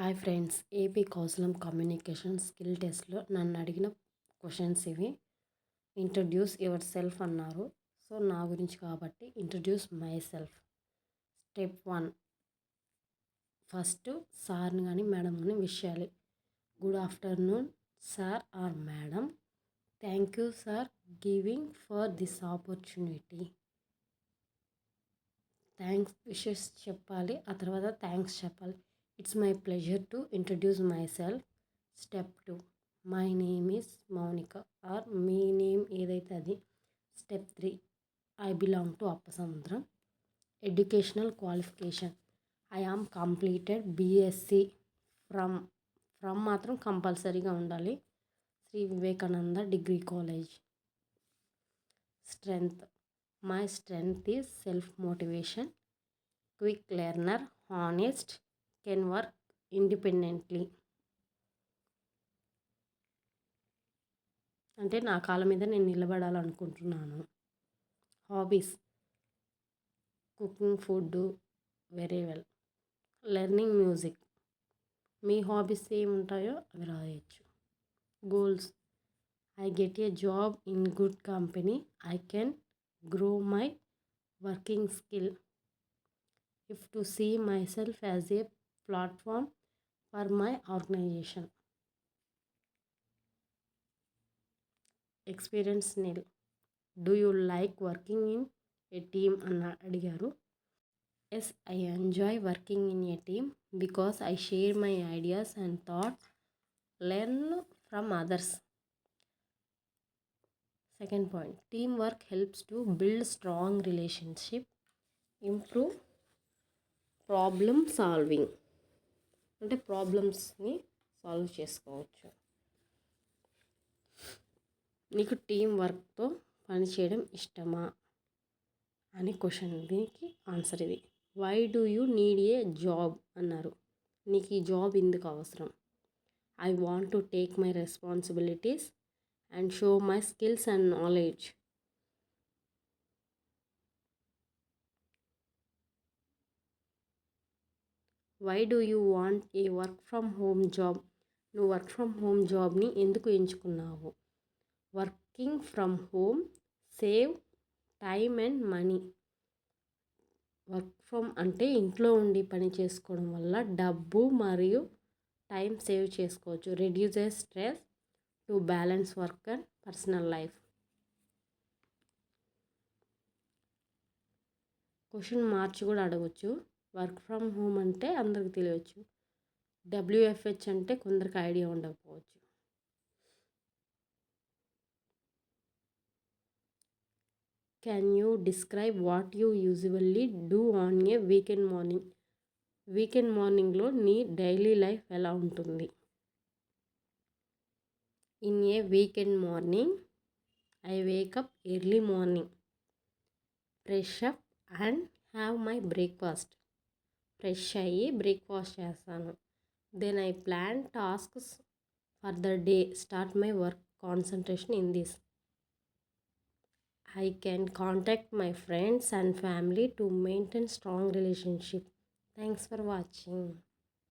Hi friends AP Kaushalam communication skill టెస్ట్లో నన్ను అడిగిన క్వశ్చన్స్ ఇవి. ఇంట్రడ్యూస్ యువర్ సెల్ఫ్ అన్నారు. సో నా గురించి కాబట్టి introduce myself. Step one. First సార్ని కానీ మేడం కానీ విష్ చేయాలి. Good afternoon sir or madam. Thank you sir giving for this opportunity. Thanks wishes చెప్పాలి. ఆ తర్వాత థ్యాంక్స్ చెప్పాలి. It's my pleasure to introduce myself step two my name is Mounika or me name ఏదైతే అది step three I belong to Appasamudram educational qualification I am completed BSc from from మాత్రం కంపల్సరీగా ఉండాలి. Sri Vivekananda degree college. Strength my strength is self motivation quick learner honest can work independently అంటే నా కాళ్ళ మీద నేను నిలబడాలనుకుంటున్నాను. Hobbies cooking food very well learning music మీ hobbies ఏముంటాయో అవి రాయొచ్చు. Goals I get a job in good company I can grow my working skill if to see myself as a platform for my organization. Experience nil. Do you like working in a team? Yes, I enjoy working in a team because I share my ideas and thoughts, learn from others. Second point teamwork helps to build strong relationship, improve problem solving. అంటే ప్రాబ్లమ్స్ని solve చేసుకోవచ్చు. నీకు team వర్క్తో పనిచేయడం ఇష్టమా? అని question దీనికి answer ఇది. Why do you need a job అన్నారు. నీకు ఈ జాబ్ ఎందుకు అవసరం? I want to take my responsibilities and show my skills and knowledge why do you want a work from home job నువ్వు వర్క్ ఫ్రమ్ హోమ్ జాబ్ని ఎందుకు ఎంచుకున్నావు? Working from home save time and money work from అంటే ఇంట్లో ఉండి పని చేసుకోవడం వల్ల డబ్బు మరియు టైం సేవ్ చేసుకోవచ్చు. Reduces stress to balance work and personal life question మార్చి కూడా అడగవచ్చు వర్క్ ఫ్రమ్ హోమ్ అంటే అందరికి తెలియచ్చు. డబ్ల్యూఎఫ్హెచ్ అంటే కొందరికి ఐడియా ఉండకపోవచ్చు. Can you describe what you usually do on a weekend morning weekend మార్నింగ్లో నీ డైలీ లైఫ్ ఎలా ఉంటుంది? In a weekend morning I wake up early morning fresh up and have my breakfast fresh అయ్యి breakfast చేస్తాను. Then I plan tasks for the day start my work concentration in this I can contact my friends and family to maintain strong relationship thanks for watching